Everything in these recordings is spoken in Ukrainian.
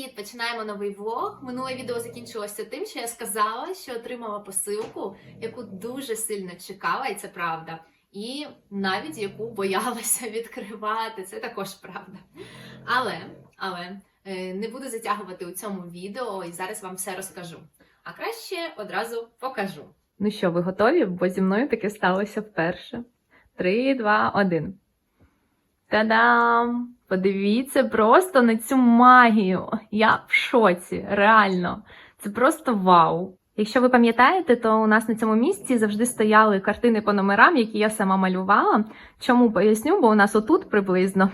Привіт! Починаємо новий влог. Минуле відео закінчилося тим, що я сказала, що отримала посилку, яку дуже сильно чекала, і це правда. І навіть яку боялася відкривати, це також правда. Але, але е, не буду затягувати у цьому відео і зараз вам все розкажу. А краще одразу покажу. Ну що, ви готові? Бо зі мною таке сталося вперше. Три, два, один. Та-дам! Подивіться просто на цю магію. Я в шоці, реально. Це просто вау. Якщо ви пам'ятаєте, то у нас на цьому місці завжди стояли картини по номерам, які я сама малювала. Чому поясню? Бо у нас отут приблизно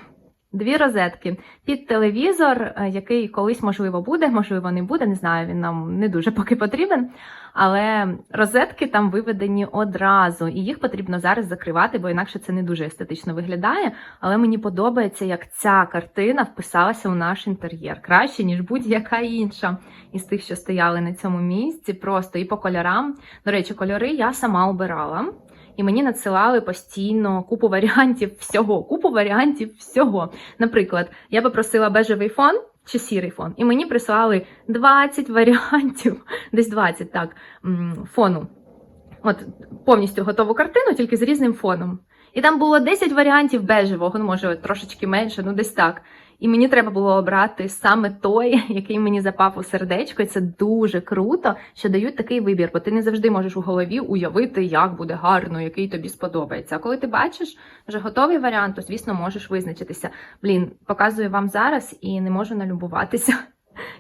дві розетки під телевізор, е, який колись можливо буде, можливо, не буде. Не знаю, він нам не дуже поки потрібен. Але розетки там виведені одразу, і їх потрібно зараз закривати, бо інакше це не дуже естетично виглядає. Але мені подобається, як ця картина вписалася у наш інтер'єр краще, ніж будь-яка інша із тих, що стояли на цьому місці. Просто і по кольорам. До речі, кольори я сама обирала. І мені надсилали постійно купу варіантів всього, купу варіантів всього. Наприклад, я попросила бежевий фон чи сірий фон, і мені прислали 20 варіантів, десь 20, так, фону. От повністю готову картину, тільки з різним фоном. І там було 10 варіантів бежевого, ну може трошечки менше, ну десь так. І мені треба було обрати саме той, який мені запав у сердечко. І це дуже круто, що дають такий вибір, бо ти не завжди можеш у голові уявити, як буде гарно, який тобі сподобається. А коли ти бачиш вже готовий варіант, то звісно можеш визначитися. Блін, показую вам зараз і не можу налюбуватися.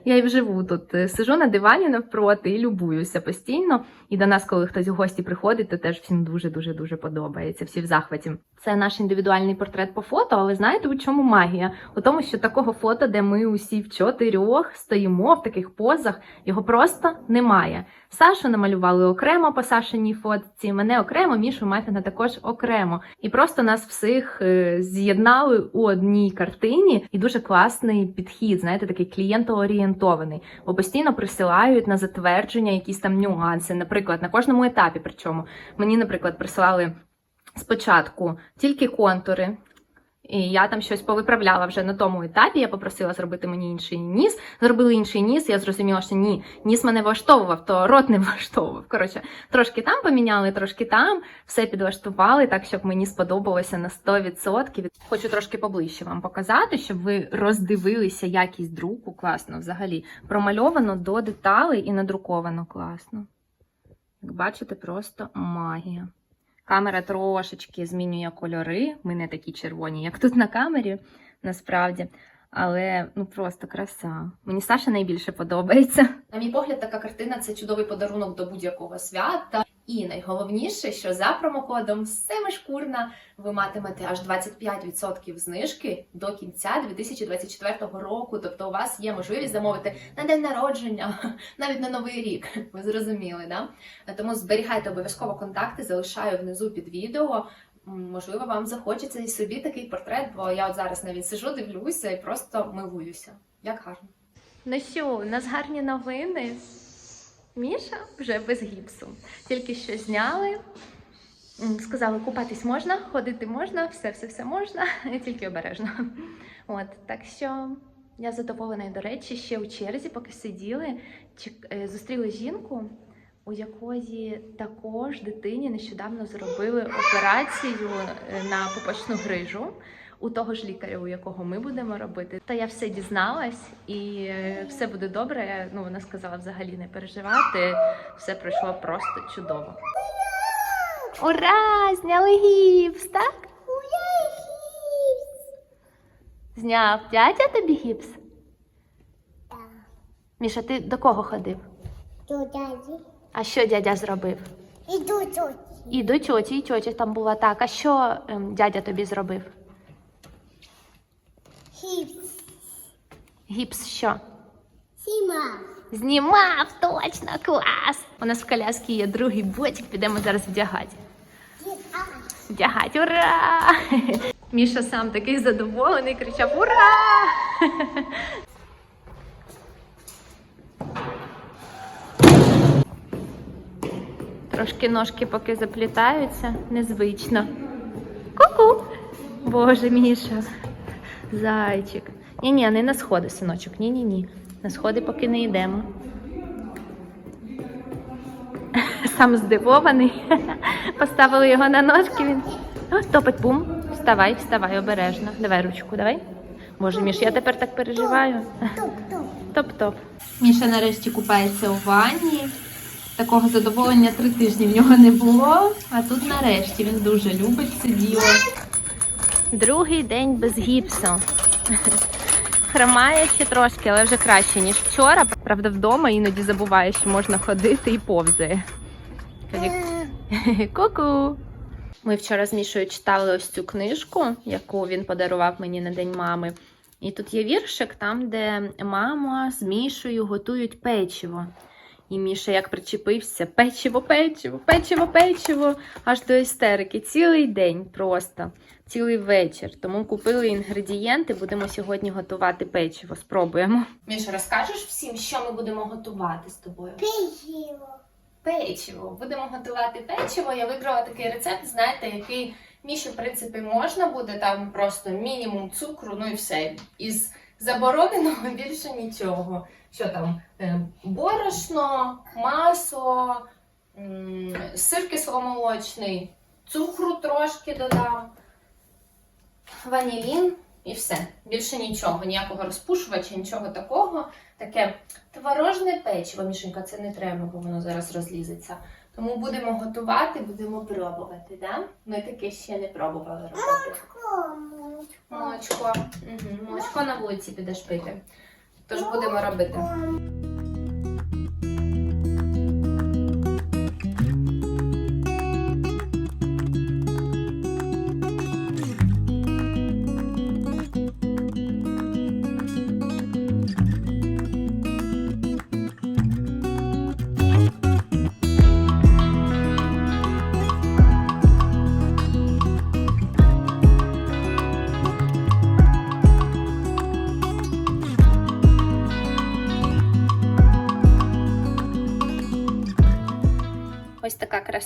Я і вживу тут е, сижу на дивані навпроти і любуюся постійно. І до нас, коли хтось у гості приходить, то теж всім дуже дуже дуже подобається. Всі в захваті. Це наш індивідуальний портрет по фото. Але знаєте, у чому магія? У тому, що такого фото, де ми усі в чотирьох стоїмо в таких позах, його просто немає. Сашу намалювали окремо по Сашиній фотці, мене окремо, Мішу Мафіна також окремо. І просто нас всіх е, з'єднали у одній картині. І дуже класний підхід, знаєте, такий клієнтоорієнтований. Бо постійно присилають на затвердження якісь там нюанси. Наприклад, на кожному етапі. Причому мені, наприклад, присилали спочатку тільки контури. І я там щось повиправляла вже на тому етапі. Я попросила зробити мені інший ніс. Зробили інший ніс. Я зрозуміла, що ні, ніс мене влаштовував, то рот не влаштовував. Коротше, трошки там поміняли, трошки там, все підлаштували так, щоб мені сподобалося на 100%. Хочу трошки поближче вам показати, щоб ви роздивилися якість друку. Класно взагалі. Промальовано до деталей і надруковано класно. Як бачите, просто магія. Камера трошечки змінює кольори. Ми не такі червоні, як тут на камері, насправді. Але ну просто краса. Мені Саша найбільше подобається. На мій погляд, така картина це чудовий подарунок до будь-якого свята. І найголовніше, що за промокодом Семишкурна ви матимете аж 25% знижки до кінця 2024 року. Тобто у вас є можливість замовити на день народження, навіть на новий рік. Ви зрозуміли, да? Тому зберігайте обов'язково контакти, залишаю внизу під відео. Можливо, вам захочеться і собі такий портрет, бо я от зараз навіть сижу, дивлюся і просто милуюся. Як гарно. Ну що, у нас гарні новини. Міша вже без гіпсу. Тільки що зняли. Сказали, купатись можна, ходити можна, все, все, все можна, тільки обережно. От, так що я задоволена. До речі, ще у черзі, поки сиділи, е, зустріли жінку, у якої також дитині нещодавно зробили операцію е, на пупочну грижу у того ж лікаря, у якого ми будемо робити. Та я все дізналась, і е, все буде добре. Ну вона сказала взагалі не переживати. Все пройшло просто чудово. Ура! Зняли гіпс, так? Зняв дядя тобі гіпс? Міша, ти до кого ходив? До дяді. А що дядя зробив? Іду тут. І до тьоті, і тьотя там була так. А що ем, дядя тобі зробив? Хіпс. Гіпс що? Сіма. Знімав, точно, клас! У нас в коляскі є другий ботик, підемо зараз вдягати. Вдягати, ура! Міша сам такий задоволений, кричав Ура! Трошки ножки поки заплітаються, незвично. Ку-ку! Боже, Міша, зайчик. Ні, ні, не на сходи, синочок. Ні, ні. На сходи поки не йдемо. Сам здивований. Поставили його на ножки. Він топить бум. Вставай, вставай обережно. Давай ручку, давай. Боже, Міш, я тепер так переживаю. Топ-топ. Міша нарешті купається у ванні. Такого задоволення три тижні в нього не було, а тут нарешті він дуже любить це діло. Другий день без гіпсу. Хромає ще трошки, але вже краще, ніж вчора. Правда, вдома іноді забуває, що можна ходити і повзає. Ку-ку! Ми вчора з Мішою читали ось цю книжку, яку він подарував мені на День мами. І тут є віршик, там, де мама з Мішою готують печиво. І Міша як причепився: печиво, печиво, печиво, печиво, аж до істерики. Цілий день просто, цілий вечір. Тому купили інгредієнти, будемо сьогодні готувати печиво. Спробуємо. Міша, розкажеш всім, що ми будемо готувати з тобою? Пиво. Печиво. Будемо готувати печиво. Я вибрала такий рецепт, знаєте, який Міші, в принципі, можна буде там просто мінімум цукру, ну і все. Із забороненого більше нічого. Що там? Е, Борошно, масло, сир кисломолочний, цукру трошки додам, ванілін і все. Більше нічого, ніякого розпушувача, нічого такого. Таке творожне печиво, Мішенька, це не треба, бо воно зараз розлізеться. Тому будемо готувати, будемо пробувати, да? Ми таке ще не пробували робити. Кому? Молочко. Угу. Молочко на вулиці підеш пити. Тож будемо робити.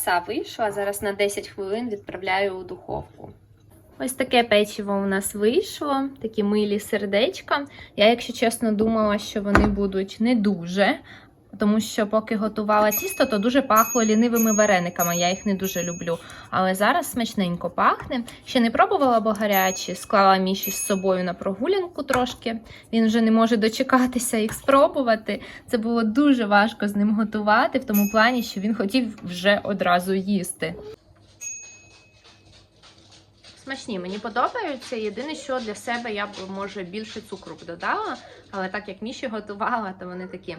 Краса вийшла. Зараз на 10 хвилин відправляю у духовку. Ось таке печиво у нас вийшло, такі милі сердечка. Я, якщо чесно, думала, що вони будуть не дуже, тому що поки готувала тісто, то дуже пахло лінивими варениками. Я їх не дуже люблю. Але зараз смачненько пахне. Ще не пробувала, бо гарячі. Склала міші з собою на прогулянку трошки. Він вже не може дочекатися їх спробувати. Це було дуже важко з ним готувати, в тому плані, що він хотів вже одразу їсти. Смачні, мені подобаються. Єдине, що для себе я б може більше цукру б додала, але так як Міші готувала, то вони такі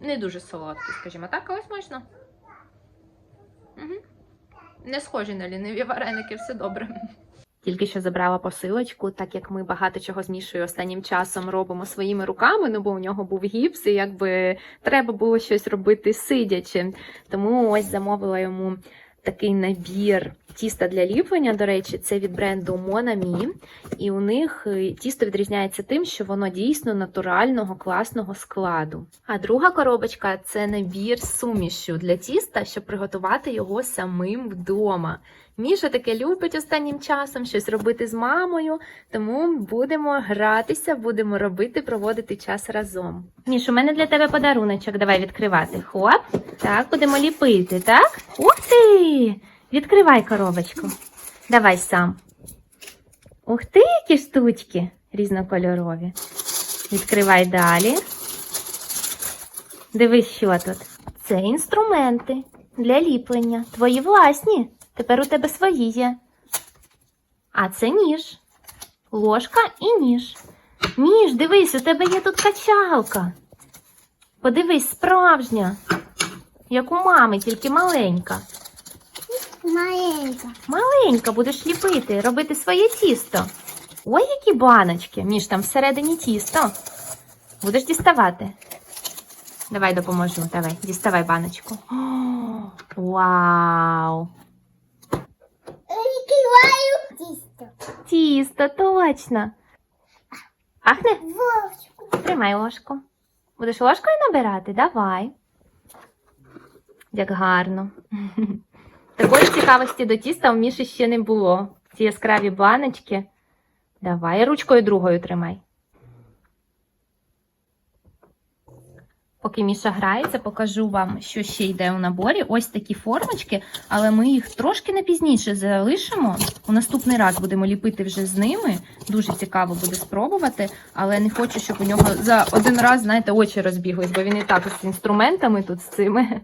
не дуже солодкий, скажімо так, але смачно. Угу. Не схожі на ліниві вареники, все добре. Тільки що забрала посилочку, так як ми багато чого з Мішою останнім часом робимо своїми руками, ну бо у нього був гіпс, і якби треба було щось робити сидячи. Тому ось замовила йому такий набір тіста для ліплення. До речі, це від бренду Monami. І у них е, тісто відрізняється тим, що воно дійсно натурального класного складу. А друга коробочка це набір сумішу для тіста, щоб приготувати його самим вдома. Міша таке любить останнім часом щось робити з мамою, тому будемо гратися, будемо робити, проводити час разом. Міш, у мене для тебе подаруночок. Давай відкривати. Хоп. Так, будемо ліпити, так? Ух ти! Відкривай коробочку. Давай сам. Ух ти, які штучки різнокольорові. Відкривай далі. Дивись, що тут. Це інструменти для ліплення. Твої власні. Тепер у тебе свої є. А це ніж. Ложка і ніж. Ніж, дивись, у тебе є тут качалка. Подивись, справжня. Як у мами, тільки маленька. Маленька. Маленька будеш ліпити, робити своє тісто. Ой, які баночки. Між там всередині тісто. Будеш діставати. Давай допоможу. Давай, діставай баночку. О, вау! Тісто. Тісто, точно. Ахне, Ложку. Тримай ложку. Будеш ложкою набирати? Давай. Як гарно. Такої цікавості до тіста в Міші ще не було. Ці яскраві баночки. Давай, ручкою другою тримай. Поки Міша грається, покажу вам, що ще йде у наборі. Ось такі формочки, але ми їх трошки на пізніше залишимо. У наступний раз будемо ліпити вже з ними. Дуже цікаво буде спробувати, але не хочу, щоб у нього за один раз, знаєте, очі розбіглись, бо він і так з інструментами тут з цими.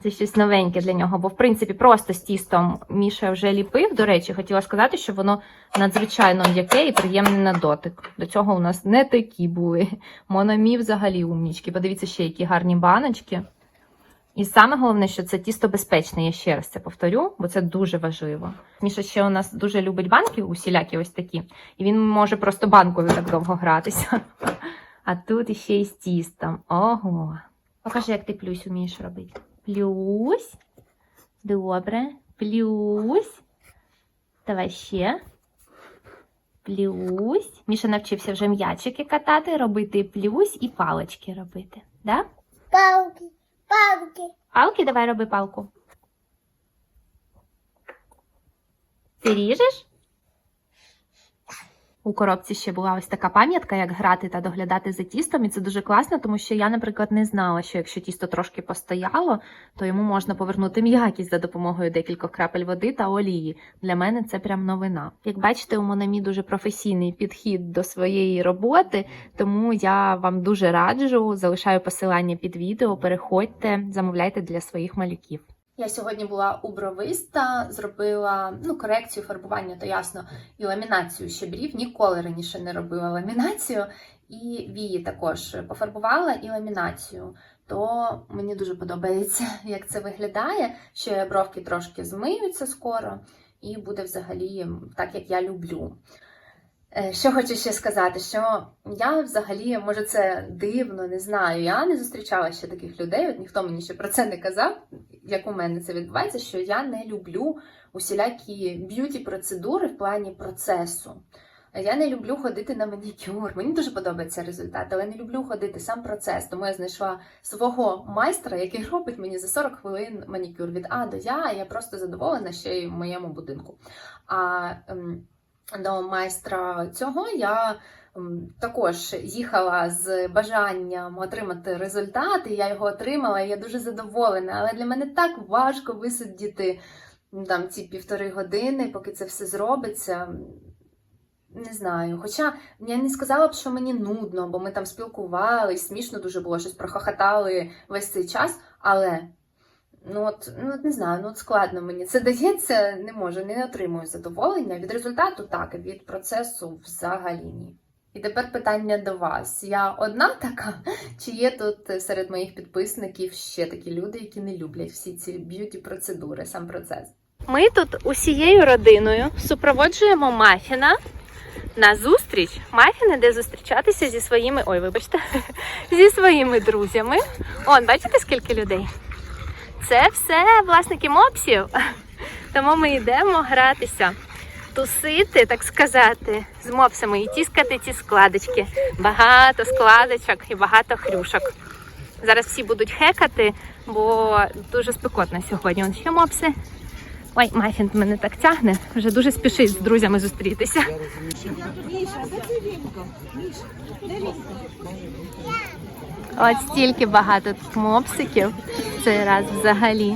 Це щось новеньке для нього, бо в принципі просто з тістом Міша вже ліпив. До речі, хотіла сказати, що воно надзвичайно м'яке і приємне на дотик. До цього у нас не такі були. Мономі взагалі умнічки. Подивіться ще, які гарні баночки. І саме головне, що це тісто безпечне, я ще раз це повторю, бо це дуже важливо. Міша ще у нас дуже любить банки, усілякі ось такі, і він може просто банкою так довго гратися. А тут іще й з тістом. Ого. Покажи, як ти плюсь вмієш робити. Плюсь. Добре. Плюсь. Давай ще. Плюсь. Міша навчився вже м'ячики катати, робити плюсь і палички робити. Да? Палки. Палки. Палки, давай роби палку. Ти ріжеш? У коробці ще була ось така пам'ятка, як грати та доглядати за тістом, і це дуже класно, тому що я, наприклад, не знала, що якщо тісто трошки постояло, то йому можна повернути м'якість за допомогою декількох крапель води та олії. Для мене це прям новина. Як бачите, у Монамі дуже професійний підхід до своєї роботи, тому я вам дуже раджу, залишаю посилання під відео. Переходьте, замовляйте для своїх малюків. Я сьогодні була у бровиста, зробила ну, корекцію фарбування, то ясно, і ламінацію ще брів. Ніколи раніше не робила ламінацію. І вії також пофарбувала і ламінацію. То мені дуже подобається, як це виглядає. Ще бровки трошки змиються скоро, і буде взагалі так, як я люблю. Е, Що хочу ще сказати, що я взагалі, може, це дивно, не знаю. Я не зустрічала ще таких людей, от ніхто мені ще про це не казав, як у мене це відбувається, що я не люблю усілякі б'юті-процедури в плані процесу. Я не люблю ходити на манікюр. Мені дуже подобається результат, але не люблю ходити сам процес. Тому я знайшла свого майстра, який робить мені за 40 хвилин манікюр від А до Я. Я просто задоволена ще й в моєму будинку. А ем, до майстра цього я також їхала з бажанням отримати результат, і я його отримала, і я дуже задоволена. Але для мене так важко висидіти там ці півтори години, поки це все зробиться. Не знаю. Хоча я не сказала б, що мені нудно, бо ми там спілкувались, смішно дуже було, щось прохохотали весь цей час, але. Ну от, ну от не знаю, ну от складно мені це дається, не можу, не отримую задоволення. Від результату так, від процесу взагалі ні. І тепер питання до вас. Я одна така, чи є тут серед моїх підписників ще такі люди, які не люблять всі ці б'юті процедури, сам процес? Ми тут усією родиною супроводжуємо Мафіна на зустріч. Мафін іде зустрічатися зі своїми. Ой, вибачте, зі своїми друзями. Он, бачите, скільки людей? Це все власники мопсів. Тому ми йдемо гратися, тусити, так сказати, з мопсами і тіскати ці складочки. Багато складочок і багато хрюшок. Зараз всі будуть хекати, бо дуже спекотно сьогодні. Он ще мопси. Ой, Мафін мене так тягне, вже дуже спішить з друзями зустрітися. От стільки багато тут мопсиків. Цей раз взагалі.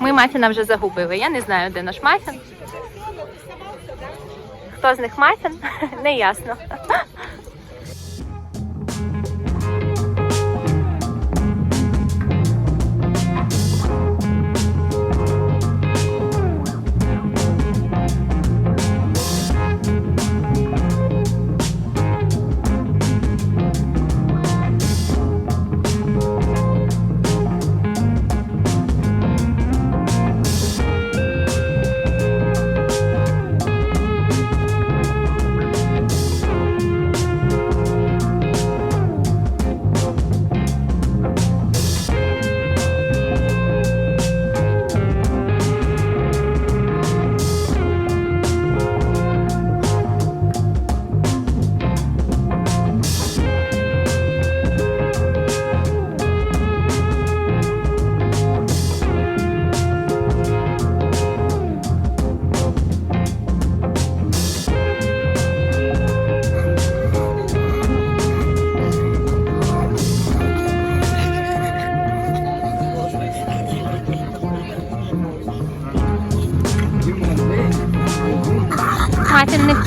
Ми Мафіна вже загубили. Я не знаю, де наш Мафін. Хто з них Мафін? Не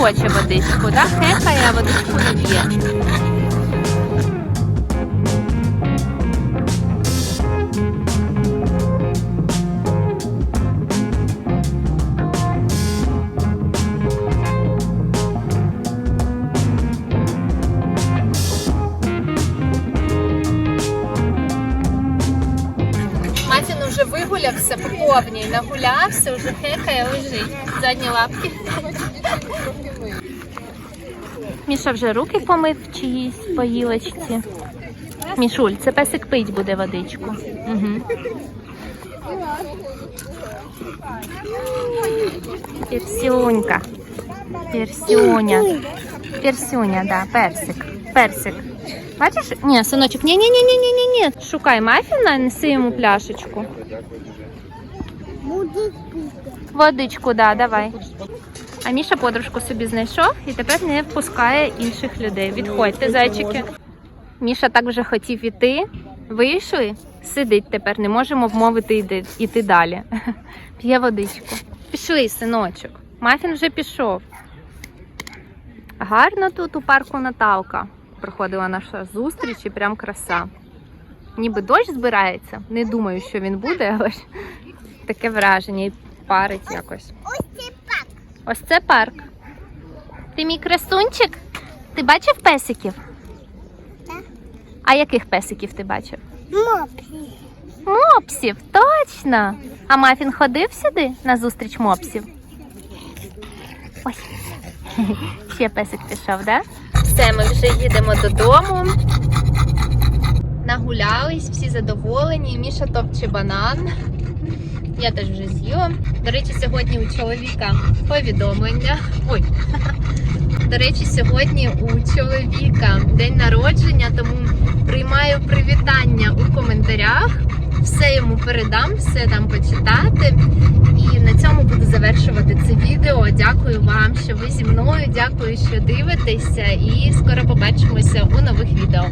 хоче водичку, так? Хекає, а водичку не п'є. Матін уже вигулявся по повній, нагулявся, вже хекає, лежить. Задні лапки. Міша вже руки помив в чиїсь поїлочці. Мішуль, це песик пить буде водичку. Угу. Персюнька. Персюня. Персюня, да, персик. Персик. Бачиш? Ні, синочок, ні, ні, ні, ні, ні, ні, ні. Шукай мафіна, неси йому пляшечку. Водичку, да, давай. А Міша подружку собі знайшов і тепер не впускає інших людей. Відходьте, зайчики. Міша так вже хотів іти. Вийшли, сидить тепер, не можемо вмовити йти, іти далі. П'є водичку. Пішли, синочок. Мафін вже пішов. Гарно тут у парку Наталка. Проходила наша зустріч і прям краса. Ніби дощ збирається. Не думаю, що він буде, але ж таке враження і парить якось. Ось це пак. Ось це парк. Ти мій красунчик? Ти бачив песиків? Так. А яких песиків ти бачив? Мопсі. Мопсів, точно. А Мафін ходив сюди на зустріч мопсів? Ой. Ще песик пішов, да? Все, ми вже їдемо додому. Нагулялись, всі задоволені. Міша топче банан. Я теж вже з'їла. До речі, сьогодні у чоловіка повідомлення. Ой. До речі, сьогодні у чоловіка день народження, тому приймаю привітання у коментарях. Все йому передам, все там почитати. І на цьому буду завершувати це відео. Дякую вам, що ви зі мною. Дякую, що дивитеся, і скоро побачимося у нових відео.